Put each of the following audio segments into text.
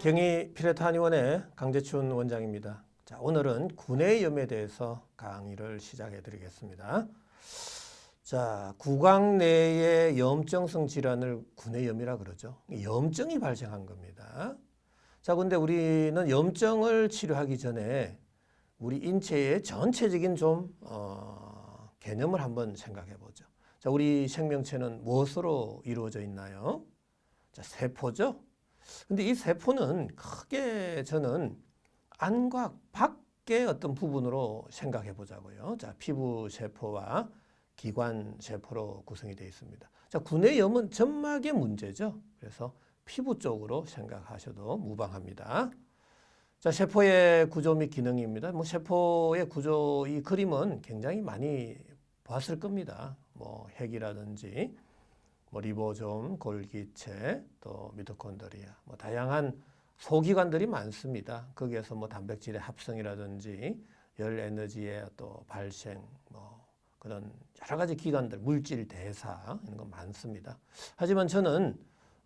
경희 피레타니원의 강재춘 원장입니다. 자, 오늘은 구내염에 대해서 강의를 시작해 드리겠습니다. 자, 구강 내의 염증성 질환을 구내염이라 그러죠. 염증이 발생한 겁니다. 자, 근데 우리는 염증을 치료하기 전에 우리 인체의 전체적인 좀 어, 개념을 한번 생각해 보죠. 자, 우리 생명체는 무엇으로 이루어져 있나요? 자, 세포죠. 근데 이 세포는 크게 저는 안과 밖의 어떤 부분으로 생각해 보자고요. 자, 피부 세포와 기관 세포로 구성이 되어 있습니다. 자, 구내염은 점막의 문제죠. 그래서 피부 쪽으로 생각하셔도 무방합니다. 자, 세포의 구조 및 기능입니다. 뭐 세포의 구조 이 그림은 굉장히 많이 봤을 겁니다. 뭐 핵이라든지 뭐 리보솜, 골기체, 또 미토콘드리아, 뭐 다양한 소기관들이 많습니다. 거기에서 뭐 단백질의 합성이라든지 열 에너지의 또 발생, 뭐 그런 여러 가지 기관들, 물질 대사 이런 거 많습니다. 하지만 저는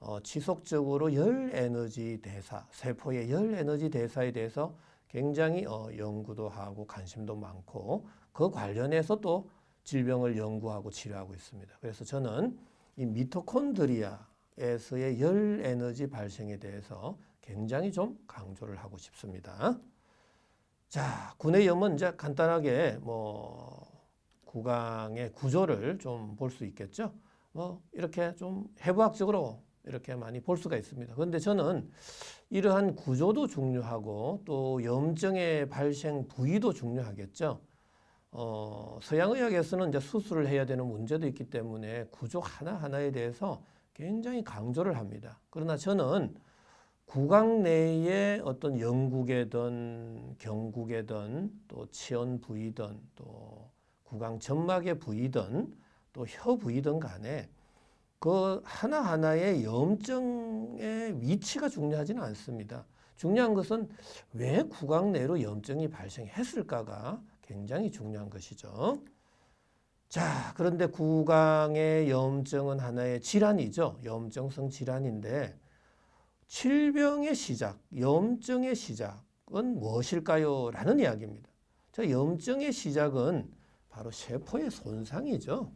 어, 지속적으로 열 에너지 대사, 세포의 열 에너지 대사에 대해서 굉장히 어, 연구도 하고 관심도 많고 그 관련해서 또 질병을 연구하고 치료하고 있습니다. 그래서 저는 이 미토콘드리아에서의 열 에너지 발생에 대해서 굉장히 좀 강조를 하고 싶습니다. 자, 구내염은 이제 간단하게 뭐 구강의 구조를 좀 볼 수 있겠죠. 뭐 이렇게 좀 해부학적으로 이렇게 많이 볼 수가 있습니다. 그런데 저는 이러한 구조도 중요하고 또 염증의 발생 부위도 중요하겠죠. 어, 서양의학에서는 이제 수술을 해야 되는 문제도 있기 때문에 구조 하나하나에 대해서 굉장히 강조를 합니다. 그러나 저는 구강 내의 어떤 영국이든 경국이든 또 치연 부위든 또 구강 점막의 부위든 또 혀 부위든 간에 그 하나하나의 염증의 위치가 중요하지는 않습니다. 중요한 것은 왜 구강 내로 염증이 발생했을까가 굉장히 중요한 것이죠. 자, 그런데 구강의 염증은 하나의 질환이죠. 염증성 질환인데 질병의 시작, 염증의 시작은 무엇일까요? 라는 이야기입니다. 자, 염증의 시작은 바로 세포의 손상이죠.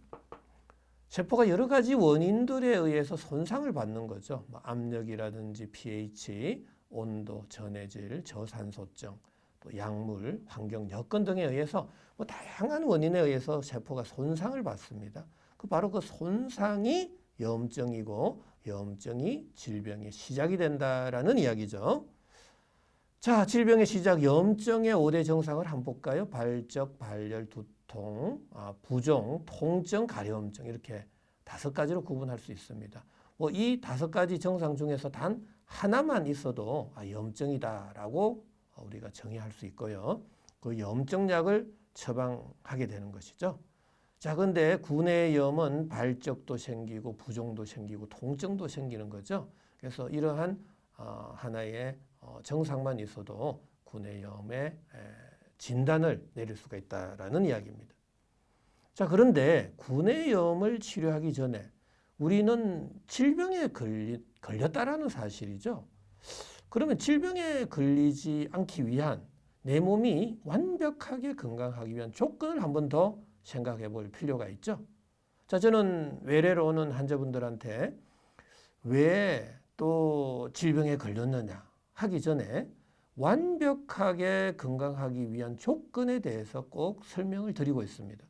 세포가 여러 가지 원인들에 의해서 손상을 받는 거죠. 뭐 압력이라든지 pH, 온도, 전해질, 저산소증, 또 약물, 환경 여건 등에 의해서 뭐 다양한 원인에 의해서 세포가 손상을 받습니다. 그 바로 그 손상이 염증이고 염증이 질병의 시작이 된다라는 이야기죠. 자, 질병의 시작, 염증의 5대 정상을 한번 볼까요? 발적, 발열, 두통, 아, 부종, 통증, 가려움증 이렇게 다섯 가지로 구분할 수 있습니다. 뭐 이 다섯 가지 정상 중에서 단 하나만 있어도 아, 염증이다라고 우리가 정의할 수 있고요. 그 염증약을 처방하게 되는 것이죠. 자, 근데 구내염은 발적도 생기고 부종도 생기고 통증도 생기는 거죠. 그래서 이러한 어, 하나의 어, 정상만 있어도 구내염의 진단을 내릴 수가 있다라는 이야기입니다. 자, 그런데 구내염을 치료하기 전에 우리는 질병에 걸리, 걸렸다라는 사실이죠. 그러면 질병에 걸리지 않기 위한 내 몸이 완벽하게 건강하기 위한 조건을 한 번 더 생각해 볼 필요가 있죠. 자, 저는 외래로 오는 환자분들한테 왜 또 질병에 걸렸느냐 하기 전에 완벽하게 건강하기 위한 조건에 대해서 꼭 설명을 드리고 있습니다.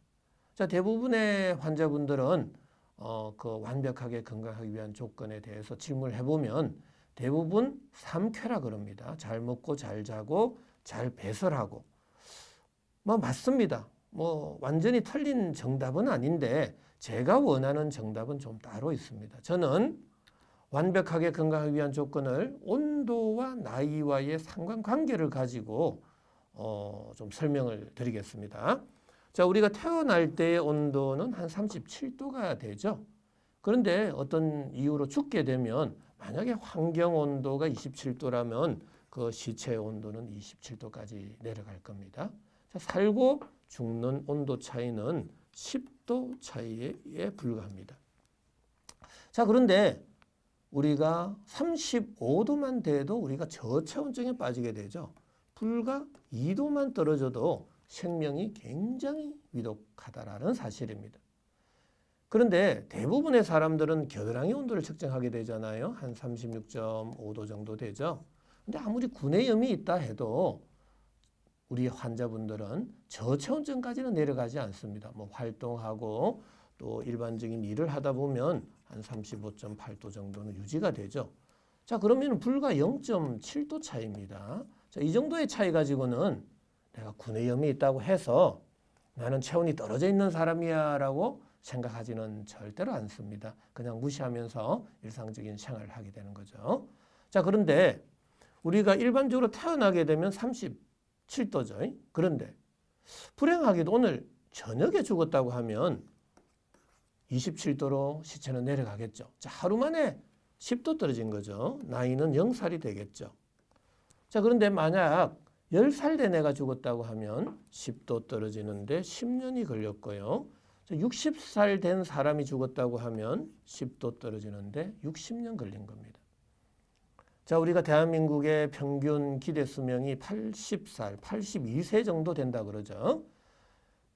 자, 대부분의 환자분들은 어, 그 완벽하게 건강하기 위한 조건에 대해서 질문을 해보면 대부분 삼쾌라 그럽니다. 잘 먹고 잘 자고 잘 배설하고. 뭐 맞습니다. 뭐 완전히 틀린 정답은 아닌데 제가 원하는 정답은 좀 따로 있습니다. 저는 완벽하게 건강하기 위한 조건을 온도와 나이와의 상관관계를 가지고 어, 좀 설명을 드리겠습니다. 자, 우리가 태어날 때의 온도는 한 37도가 되죠. 그런데 어떤 이유로 죽게 되면 만약에 환경 온도가 27도라면 그 시체 온도는 27도까지 내려갈 겁니다. 자, 살고 죽는 온도 차이는 10도 차이에 불과합니다. 자, 그런데 우리가 35도만 돼도 우리가 저체온증에 빠지게 되죠. 불과 2도만 떨어져도 생명이 굉장히 위독하다라는 사실입니다. 그런데 대부분의 사람들은 겨드랑이 온도를 측정하게 되잖아요. 한 36.5도 정도 되죠. 근데 아무리 구내염이 있다 해도 우리 환자분들은 저체온증까지는 내려가지 않습니다. 뭐 활동하고 또 일반적인 일을 하다 보면 한 35.8도 정도는 유지가 되죠. 자, 그러면 불과 0.7도 차이입니다. 자, 이 정도의 차이 가지고는 내가 구내염이 있다고 해서 나는 체온이 떨어져 있는 사람이야 라고 생각하지는 절대로 않습니다. 그냥 무시하면서 일상적인 생활을 하게 되는 거죠. 자, 그런데 우리가 일반적으로 태어나게 되면 37도죠. 그런데 불행하게도 오늘 저녁에 죽었다고 하면 27도로 시체는 내려가겠죠. 자, 하루 만에 10도 떨어진 거죠. 나이는 0살이 되겠죠. 자, 그런데 만약 10살 된 애가 죽었다고 하면 10도 떨어지는데 10년이 걸렸고요. 60살 된 사람이 죽었다고 하면 10도 떨어지는데 60년 걸린 겁니다. 자, 우리가 대한민국의 평균 기대 수명이 80살, 82세 정도 된다 그러죠.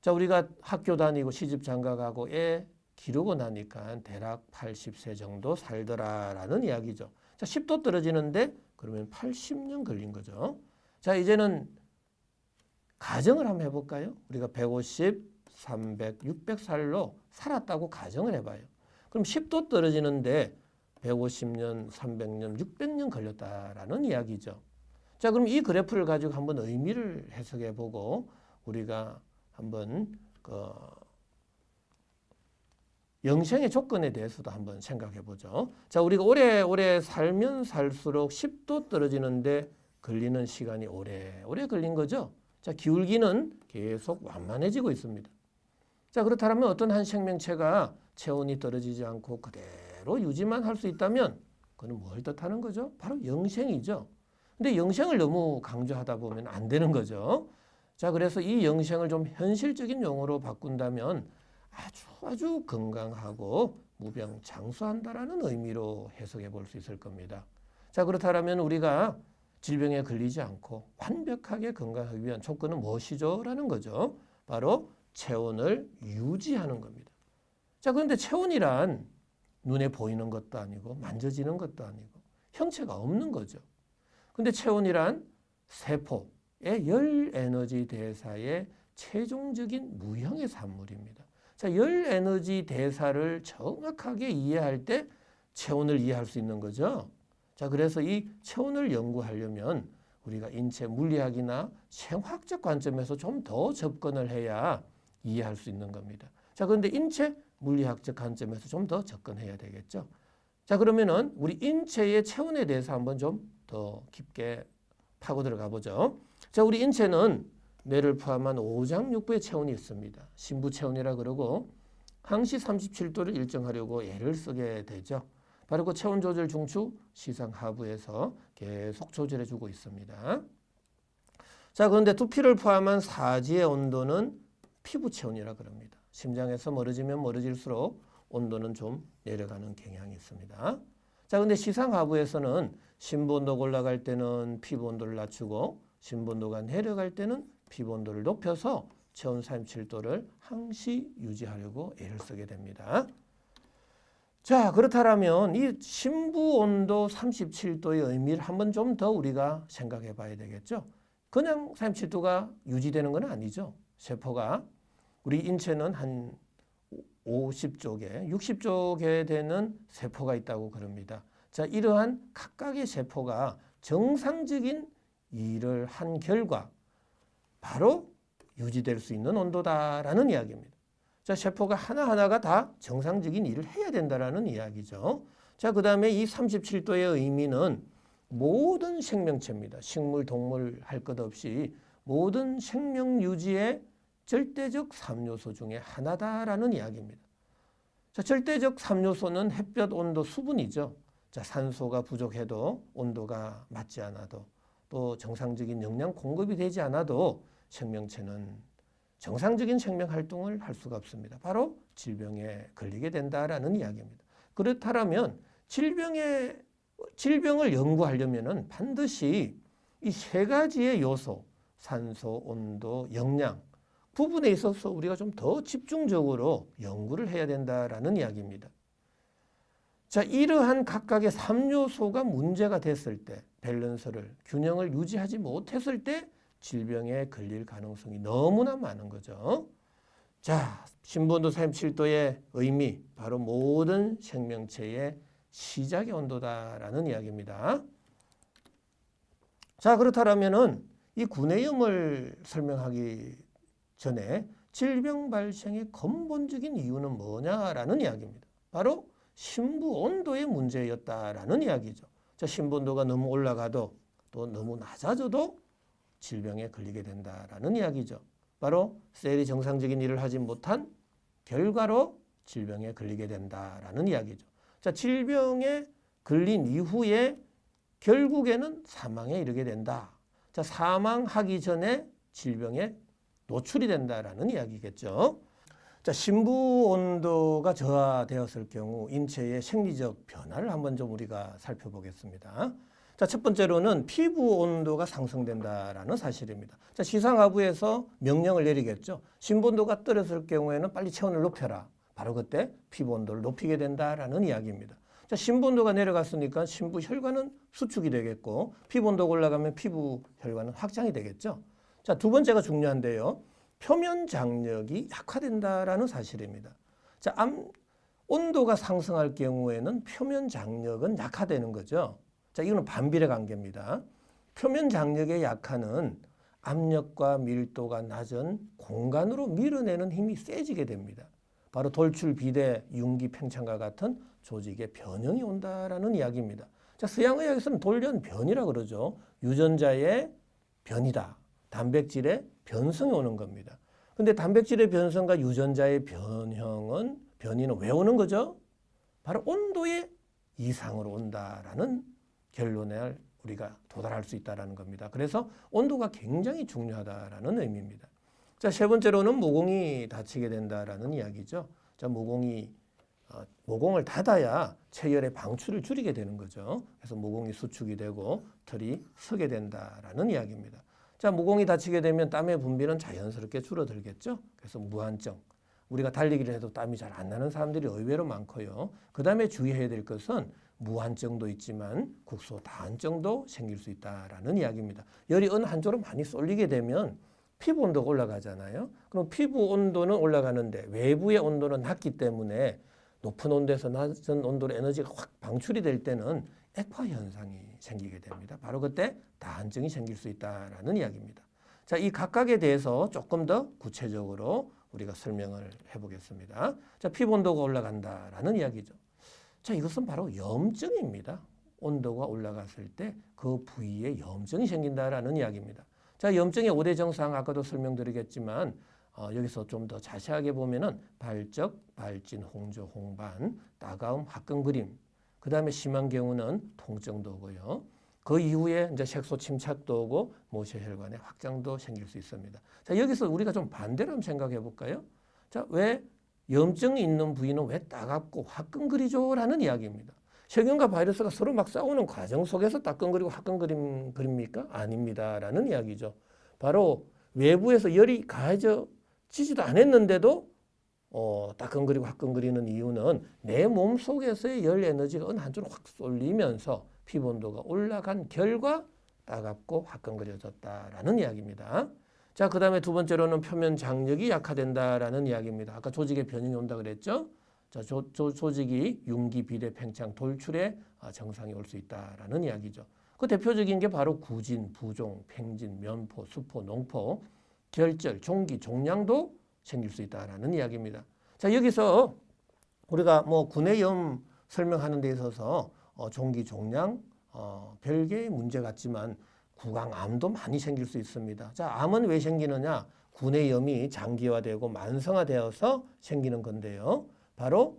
자, 우리가 학교 다니고 시집 장가 가고 애 기르고 나니까 대략 80세 정도 살더라라는 이야기죠. 자, 10도 떨어지는데 그러면 80년 걸린 거죠. 자, 이제는 가정을 한번 해볼까요? 우리가 150, 300, 600살로 살았다고 가정을 해봐요. 그럼 10도 떨어지는데 150년, 300년, 600년 걸렸다라는 이야기죠. 자, 그럼 이 그래프를 가지고 한번 의미를 해석해 보고 우리가 한번 그 영생의 조건에 대해서도 한번 생각해 보죠. 자, 우리가 오래오래 살면 살수록 10도 떨어지는데 걸리는 시간이 오래 오래 걸린 거죠. 자, 기울기는 계속 완만해지고 있습니다. 자, 그렇다면 어떤 한 생명체가 체온이 떨어지지 않고 그대로 유지만 할 수 있다면 그는 뭘 뜻하는 거죠? 바로 영생이죠. 근데 영생을 너무 강조하다 보면 안 되는 거죠. 자, 그래서 이 영생을 좀 현실적인 용어로 바꾼다면 아주 아주 건강하고 무병장수한다라는 의미로 해석해 볼 수 있을 겁니다. 자, 그렇다면 우리가 질병에 걸리지 않고 완벽하게 건강하기 위한 조건은 무엇이죠? 라는 거죠. 바로 체온을 유지하는 겁니다. 자, 그런데 체온이란 눈에 보이는 것도 아니고 만져지는 것도 아니고 형체가 없는 거죠. 근데 체온이란 세포의 열 에너지 대사의 최종적인 무형의 산물입니다. 자, 열 에너지 대사를 정확하게 이해할 때 체온을 이해할 수 있는 거죠. 자, 그래서 이 체온을 연구하려면 우리가 인체 물리학이나 생화학적 관점에서 좀 더 접근을 해야 이해할 수 있는 겁니다. 자, 그런데 인체 물리학적 관점에서 좀 더 접근해야 되겠죠. 자, 그러면은 우리 인체의 체온에 대해서 한번 좀 더 깊게 파고 들어가 보죠. 자, 우리 인체는 뇌를 포함한 오장육부의 체온이 있습니다. 신부 체온이라 그러고 항시 37도를 일정하려고 애를 쓰게 되죠. 바로 그 체온 조절 중추 시상 하부에서 계속 조절해 주고 있습니다. 자, 그런데 두피를 포함한 사지의 온도는 피부 체온이라 그럽니다. 심장에서 멀어지면 멀어질수록 온도는 좀 내려가는 경향이 있습니다. 자, 근데 시상 하부에서는 심부 온도가 올라갈 때는 피부 온도를 낮추고 심부 온도가 내려갈 때는 피부 온도를 높여서 체온 37도를 항시 유지하려고 애를 쓰게 됩니다. 자, 그렇다면 이 심부 온도 37도의 의미를 한번 좀 더 우리가 생각해 봐야 되겠죠. 그냥 37도가 유지되는 건 아니죠. 세포가 우리 인체는 한 50쪽에 60쪽에 되는 세포가 있다고 그럽니다. 자, 이러한 각각의 세포가 정상적인 일을 한 결과 바로 유지될 수 있는 온도다라는 이야기입니다. 자, 세포가 하나하나가 다 정상적인 일을 해야 된다라는 이야기죠. 자, 그 다음에 이 37도의 의미는 모든 생명체입니다. 식물, 동물 할 것 없이 모든 생명 유지의 절대적 3요소 중에 하나다라는 이야기입니다. 자, 절대적 3요소는 햇볕, 온도, 수분이죠. 자, 산소가 부족해도 온도가 맞지 않아도 또 정상적인 영양 공급이 되지 않아도 생명체는 정상적인 생명 활동을 할 수가 없습니다. 바로 질병에 걸리게 된다라는 이야기입니다. 그렇다면 질병의 질병을 연구하려면은 반드시 이 세 가지의 요소 산소, 온도, 영양 부분에 있어서 우리가 좀 더 집중적으로 연구를 해야 된다라는 이야기입니다. 자, 이러한 각각의 3요소가 문제가 됐을 때 밸런스를 균형을 유지하지 못했을 때 질병에 걸릴 가능성이 너무나 많은 거죠. 자, 신본도 37도의 의미 바로 모든 생명체의 시작의 온도다라는 이야기입니다. 자, 그렇다면은 이 구내염을 설명하기 전에 질병 발생의 근본적인 이유는 뭐냐라는 이야기입니다. 바로 신부 온도의 문제였다라는 이야기죠. 자, 신부 온도가 너무 올라가도 또 너무 낮아져도 질병에 걸리게 된다라는 이야기죠. 바로 셀이 정상적인 일을 하지 못한 결과로 질병에 걸리게 된다라는 이야기죠. 자, 질병에 걸린 이후에 결국에는 사망에 이르게 된다. 자, 사망하기 전에 질병에 노출이 된다라는 이야기겠죠. 자, 신부 온도가 저하되었을 경우 인체의 생리적 변화를 한번 좀 우리가 살펴보겠습니다. 자, 첫 번째로는 피부 온도가 상승된다라는 사실입니다. 자, 시상하부에서 명령을 내리겠죠. 신부 온도가 떨어질 경우에는 빨리 체온을 높여라. 바로 그때 피부 온도를 높이게 된다라는 이야기입니다. 자, 신부 온도가 내려갔으니까 신부 혈관은 수축이 되겠고 피부 온도가 올라가면 피부 혈관은 확장이 되겠죠. 자, 두 번째가 중요한데요. 표면 장력이 약화된다라는 사실입니다. 자, 암 온도가 상승할 경우에는 표면 장력은 약화되는 거죠. 자, 이거는 반비례 관계입니다. 표면 장력의 약화는 압력과 밀도가 낮은 공간으로 밀어내는 힘이 세지게 됩니다. 바로 돌출 비대 융기 팽창과 같은 조직의 변형이 온다라는 이야기입니다. 자, 서양의학에서는 돌연 변이라 그러죠. 유전자의 변이다. 단백질의 변성이 오는 겁니다. 근데 단백질의 변성과 유전자의 변형은 변이는 왜 오는 거죠? 바로 온도의 이상으로 온다라는 결론에 우리가 도달할 수 있다라는 겁니다. 그래서 온도가 굉장히 중요하다라는 의미입니다. 자, 세 번째로는 모공이 다치게 된다라는 이야기죠. 자, 모공이 어, 모공을 닫아야 체열의 방출을 줄이게 되는 거죠. 그래서 모공이 수축이 되고 털이 서게 된다라는 이야기입니다. 자, 모공이 다치게 되면 땀의 분비는 자연스럽게 줄어들겠죠. 그래서 무한증. 우리가 달리기를 해도 땀이 잘 안 나는 사람들이 의외로 많고요. 그 다음에 주의해야 될 것은 무한증도 있지만 국소 다한증도 생길 수 있다라는 이야기입니다. 열이 어느 한쪽으로 많이 쏠리게 되면 피부 온도가 올라가잖아요. 그럼 피부 온도는 올라가는데 외부의 온도는 낮기 때문에 높은 온도에서 낮은 온도로 에너지가 확 방출이 될 때는 액화 현상이 생기게 됩니다. 바로 그때 다한증이 생길 수 있다라는 이야기입니다. 자, 이 각각에 대해서 조금 더 구체적으로 우리가 설명을 해보겠습니다. 자, 피부 온도가 올라간다라는 이야기죠. 자, 이것은 바로 염증입니다. 온도가 올라갔을 때 그 부위에 염증이 생긴다라는 이야기입니다. 자, 염증의 5대 정상 아까도 설명드리겠지만 어, 여기서 좀 더 자세하게 보면은 발적, 발진, 홍조, 홍반, 따가움, 화끈그림. 그 다음에 심한 경우는 통증도 오고요. 그 이후에 이제 색소 침착도 오고 모세혈관의 확장도 생길 수 있습니다. 자, 여기서 우리가 좀 반대로 한번 생각해 볼까요? 자, 왜 염증이 있는 부위는 왜 따갑고 화끈거리죠? 라는 이야기입니다. 세균과 바이러스가 서로 막 싸우는 과정 속에서 따끈거리고 화끈거립니까? 아닙니다. 라는 이야기죠. 바로 외부에서 열이 가해지지도 않았는데도 어, 따끈거리고 화끈거리는 이유는 내 몸 속에서의 열 에너지가 한쪽으로 확 쏠리면서 피부 온도가 올라간 결과 따갑고 화끈거려졌다라는 이야기입니다. 자, 그 다음에 두 번째로는 표면 장력이 약화된다라는 이야기입니다. 아까 조직의 변형이 온다 그랬죠? 자, 조, 조, 조직이 융기, 비대, 팽창, 돌출에 아, 정상이 올 수 있다라는 이야기죠. 그 대표적인 게 바로 구진, 부종, 팽진, 면포, 수포, 농포, 결절, 종기, 종양도 생길 수 있다라는 이야기입니다. 자, 여기서 우리가 뭐 구내염 설명하는 데 있어서 어, 종기, 종양, 어, 별개의 문제 같지만 구강암도 많이 생길 수 있습니다. 자, 암은 왜 생기느냐? 구내염이 장기화되고 만성화되어서 생기는 건데요. 바로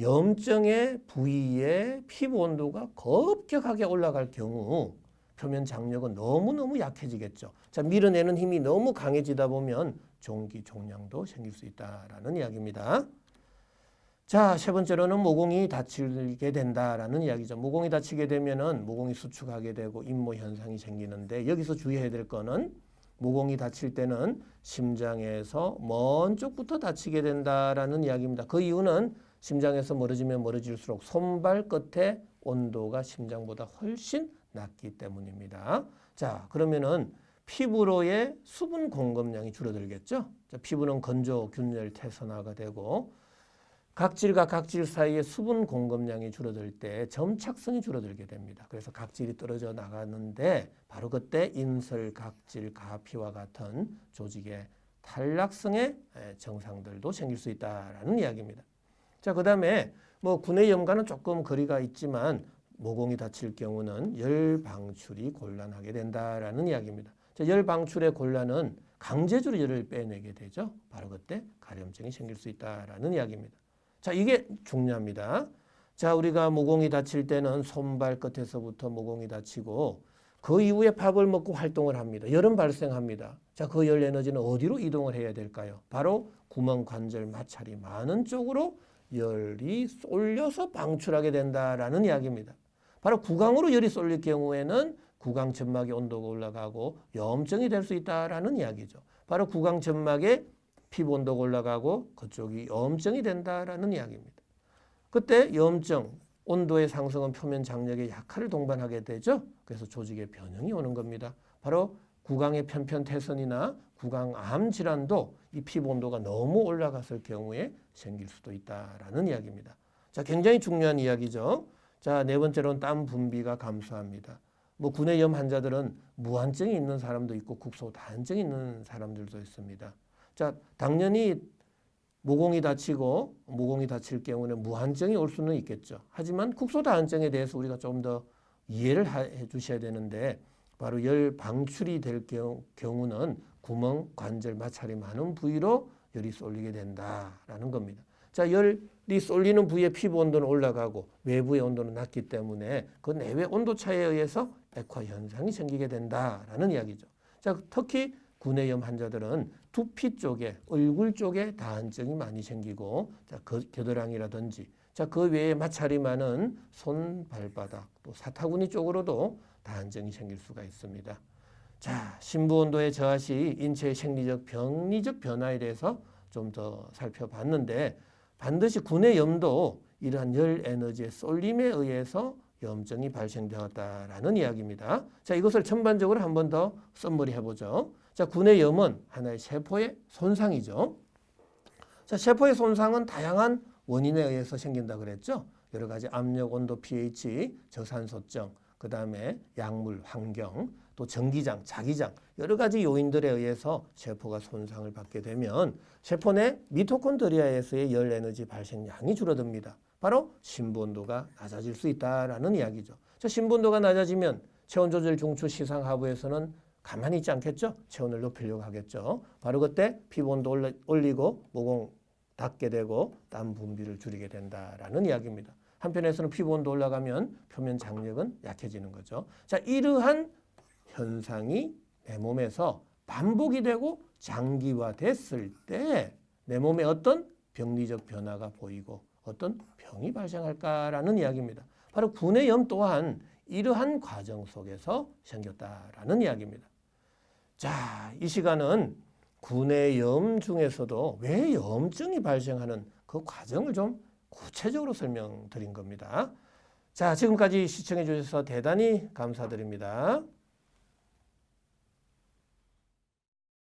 염증의 부위의 피부 온도가 급격하게 올라갈 경우 표면 장력은 너무너무 약해지겠죠. 자, 밀어내는 힘이 너무 강해지다 보면 종기, 종양도 생길 수 있다라는 이야기입니다. 자, 세 번째로는 모공이 다치게 된다라는 이야기죠. 모공이 다치게 되면은 모공이 수축하게 되고 인모 현상이 생기는데 여기서 주의해야 될 거는 모공이 다칠 때는 심장에서 먼 쪽부터 다치게 된다라는 이야기입니다. 그 이유는 심장에서 멀어지면 멀어질수록 손발 끝에 온도가 심장보다 훨씬 낮기 때문입니다. 자, 그러면은 피부로의 수분 공급량이 줄어들겠죠. 자, 피부는 건조, 균열, 태선화가 되고 각질과 각질 사이의 수분 공급량이 줄어들 때 점착성이 줄어들게 됩니다. 그래서 각질이 떨어져 나가는데 바로 그때 인설, 각질, 가피와 같은 조직의 탈락성의 에, 증상들도 생길 수 있다라는 이야기입니다. 자, 그다음에 뭐 구내 염과는 조금 거리가 있지만 모공이 다칠 경우는 열 방출이 곤란하게 된다라는 이야기입니다. 자, 열 방출의 곤란은 강제적으로 열을 빼내게 되죠. 바로 그때 가려움증이 생길 수 있다라는 이야기입니다. 자, 이게 중요합니다. 자, 우리가 모공이 다칠 때는 손발 끝에서부터 모공이 다치고 그 이후에 밥을 먹고 활동을 합니다. 열은 발생합니다. 자, 그 열 에너지는 어디로 이동을 해야 될까요? 바로 구멍 관절 마찰이 많은 쪽으로 열이 쏠려서 방출하게 된다라는 이야기입니다. 바로 구강으로 열이 쏠릴 경우에는 구강 점막의 온도가 올라가고 염증이 될 수 있다라는 이야기죠. 바로 구강 점막의 피부 온도가 올라가고 그쪽이 염증이 된다라는 이야기입니다. 그때 염증, 온도의 상승은 표면 장력의 약화를 동반하게 되죠. 그래서 조직의 변형이 오는 겁니다. 바로 구강의 편편태선이나 구강암 질환도 이 피부 온도가 너무 올라갔을 경우에 생길 수도 있다라는 이야기입니다. 자, 굉장히 중요한 이야기죠. 자, 네 번째로는 땀 분비가 감소합니다. 뭐 구내염 환자들은 무한증이 있는 사람도 있고 국소 다한증이 있는 사람들도 있습니다. 자, 당연히 모공이 다치고 모공이 다칠 경우는 무한증이 올 수는 있겠죠. 하지만 국소 다한증에 대해서 우리가 좀 더 이해를 하- 해 주셔야 되는데 바로 열 방출이 될 경우, 경우는 구멍, 관절, 마찰이 많은 부위로 열이 쏠리게 된다라는 겁니다. 자, 열 이 쏠리는 부위의 피부 온도는 올라가고 외부의 온도는 낮기 때문에 그 내외 온도 차이에 의해서 액화 현상이 생기게 된다라는 이야기죠. 자, 특히 구내염 환자들은 두피 쪽에 얼굴 쪽에 다한증이 많이 생기고 자, 그 겨드랑이라든지 자, 그 외에 마찰이 많은 손, 발바닥 또 사타구니 쪽으로도 다한증이 생길 수가 있습니다. 자, 심부 온도의 저하 시 인체의 생리적 병리적 변화에 대해서 좀 더 살펴봤는데 반드시 구내염도 이러한 열 에너지의 쏠림에 의해서 염증이 발생되었다라는 이야기입니다. 자, 이것을 전반적으로 한 번 더 썸머리 해 보죠. 자, 구내염은 하나의 세포의 손상이죠. 자, 세포의 손상은 다양한 원인에 의해서 생긴다 그랬죠. 여러 가지 압력, 온도, pH, 저산소증, 그 다음에 약물, 환경, 또 전기장, 자기장 여러 가지 요인들에 의해서 세포가 손상을 받게 되면 세포 내 미토콘드리아에서의 열 에너지 발생량이 줄어듭니다. 바로 온도가 낮아질 수 있다라는 이야기죠. 자, 심부 온도가 낮아지면 체온 조절 중추 시상 하부에서는 가만히 있지 않겠죠? 체온을 높이려고 하겠죠. 바로 그때 피부 온도 올려- 올리고 모공 닫게 되고 땀 분비를 줄이게 된다라는 이야기입니다. 한편에서는 피부 온도 올라가면 표면 장력은 약해지는 거죠. 자, 이러한 현상이 내 몸에서 반복이 되고 장기화됐을 때 내 몸에 어떤 병리적 변화가 보이고 어떤 병이 발생할까라는 이야기입니다. 바로 구내염 또한 이러한 과정 속에서 생겼다라는 이야기입니다. 자, 이 시간은 구내염 중에서도 왜 염증이 발생하는 그 과정을 좀 구체적으로 설명드린 겁니다. 자, 지금까지 시청해 주셔서 대단히 감사드립니다.